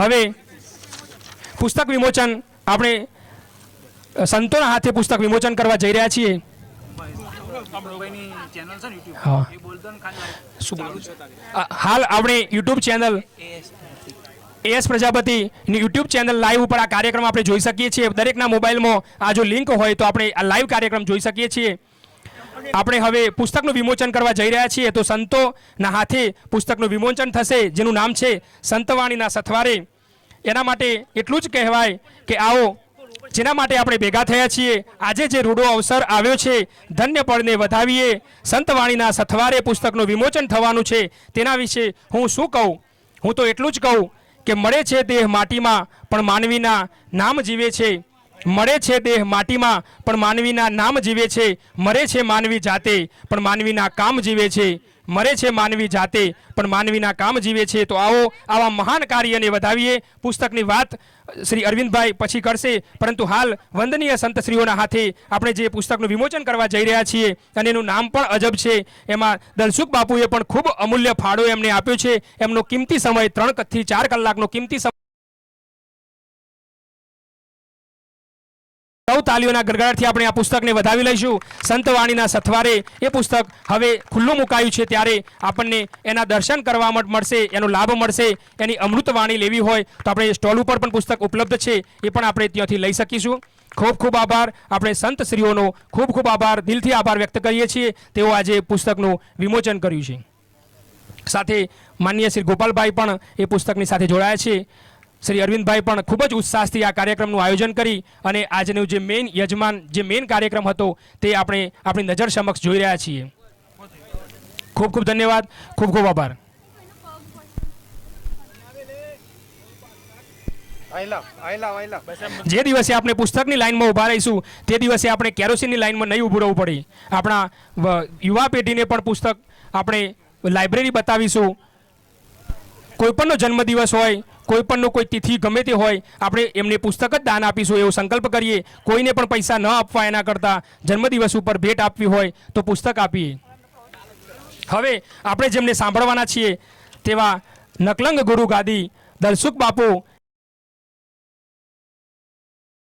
હવે પુસ્તક વિમોચન આપણે સંતોના હાથે પુસ્તક વિમોચન કરવા જઈ રહ્યા છીએ. હાલ આપણે યુટ્યુબ ચેનલ એસ પ્રજાપતિની યુટ્યુબ ચેનલ લાઈવ ઉપર આ કાર્યક્રમ આપણે જોઈ શકીએ છીએ. દરેકના મોબાઈલમાં આ જો લિંક હોય તો આપણે આ લાઈવ કાર્યક્રમ જોઈ શકીએ છીએ. આપણે હવે પુસ્તકનું વિમોચન કરવા જઈ રહ્યા છીએ. તો સંતોના હાથે પુસ્તકનું વિમોચન થશે, જેનું નામ છે સંતવાણીના સથવારે. એના માટે એટલું જ કહેવાય કે આવો, જેના માટે આપણે ભેગા થયા છીએ. આજે જે રૂડો અવસર આવ્યો છે, ધન્ય પળને વધાવીએ. સંતવાણીના સથવારે પુસ્તકનું વિમોચન થવાનું છે. તેના વિશે હું શું કહું? હું તો એટલું જ કહું કે મળે છે દેહ માટીમાં, પણ માનવીના નામ જીવે છે. મળે છે દેહ માટીમાં, પણ માનવીના નામ જીવે છે. મરે છે માનવી જાતે, પણ માનવીના કામ જીવે છે. મરે છે માનવી જાતે, પણ માનવીના કામ જીવે છે. તો આવો, આવા મહાન કાર્યને વધાવીએ. પુસ્તકની વાત શ્રી અરવિંદભાઈ પછી કરશે. પરંતુ હાલ વંદનીય સંતશ્રીઓના હાથે આપણે જે પુસ્તકનું વિમોચન કરવા જઈ રહ્યા છીએ, અને એનું નામ પણ અજબ છે. એમાં દલસુખ બાપુએ પણ ખૂબ અમૂલ્ય ફાળો એમને આપ્યો છે. એમનો કિંમતી સમય ત્રણથી ચાર કલાકનો કિંમતી સમય સૌ તાલીઓના ગરગડાટથી આપણે આ પુસ્તકને વધાવી લઈશું. સંતવાણીના સથવારે એ પુસ્તક હવે ખુલ્લું મુકાયું છે ત્યારે આપણને એના દર્શન કરવા મળશે, એનો લાભ મળશે, એની અમૃતવાણી લેવી હોય તો આપણે સ્ટોલ ઉપર પણ પુસ્તક ઉપલબ્ધ છે એ પણ આપણે ત્યાંથી લઈ શકીશું. ખૂબ ખૂબ આભાર. આપણે સંત શ્રીઓનો ખૂબ ખૂબ આભાર. દિલથી આભાર વ્યક્ત કરીએ છીએ. તેઓ આજે પુસ્તકનું વિમોચન કર્યું છે. સાથે માન્ય શ્રી ગોપાલભાઈ પણ એ પુસ્તકની સાથે જોડાયા છે. શ્રી અરવિંદભાઈ પણ ખૂબ જ ઉત્સાહથી આ કાર્યક્રમનું આયોજન કરી અને આજનું જે મેઇન યજમાન જે મેઇન કાર્યક્રમ હતો તે આપણે આપણી નજર સમક્ષ જોઈ રહ્યા છીએ. ખૂબ ખૂબ ધન્યવાદ ખૂબ ખૂબ આભાર. જે દિવસે આપણે પુસ્તકની લાઇનમાં ઊભા રહીશું તે દિવસે આપણે કેરોસીનની લાઈનમાં નહીં ઊભું રહેવું પડે. આપણા યુવા પેઢીને પણ પુસ્તક આપણે લાઇબ્રેરી બતાવીશું. કોઈપણનો જન્મદિવસ હોય, કોઈપણનો કોઈ તિથિ ગમે તે હોય, આપણે એમને પુસ્તક જ દાન આપીશું, એવો સંકલ્પ કરીએ. કોઈને પણ પૈસા ન આપવા એના કરતાં જન્મદિવસ ઉપર ભેટ આપવી હોય તો પુસ્તક આપીએ. હવે આપણે જેમને સાંભળવાના છીએ તેવા નકલંગ ગુરુ ગાદી દલસુખ બાપુ